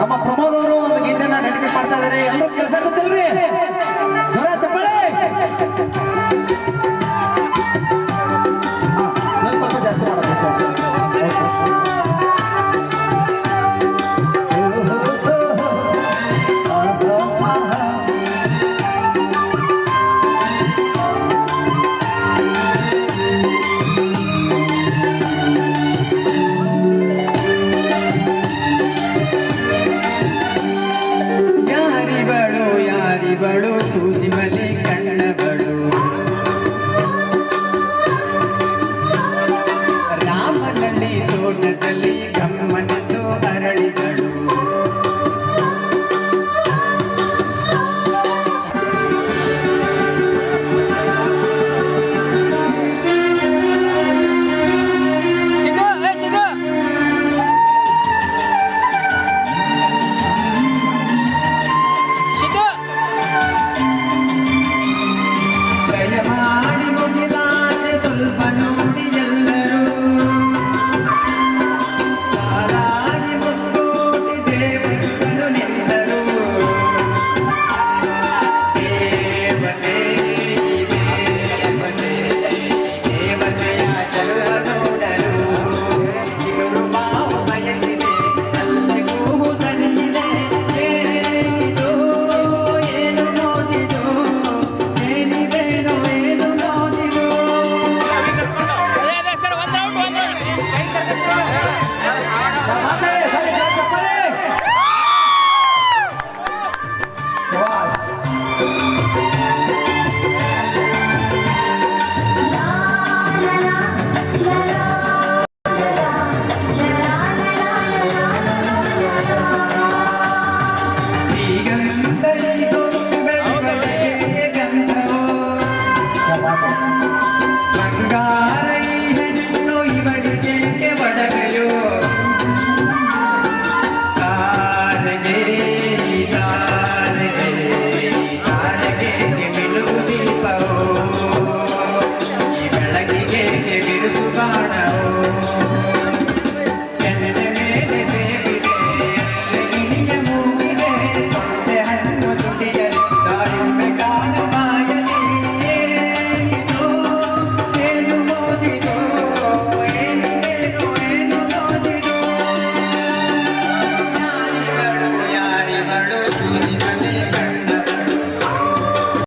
ನಮ್ಮ ಪ್ರಮೋದ್ ಅವರು ಒಂದು ಗೀತೆಯನ್ನ ನೆನಪಿ ಮಾಡ್ತಾ ಇದಾರೆ. ಎಲ್ಲರೂ ಕೆಲಸ ಆಗುತ್ತಲ್ರಿ? ಇವಳು ಸೂಜಿಮಲೆ 拜拜。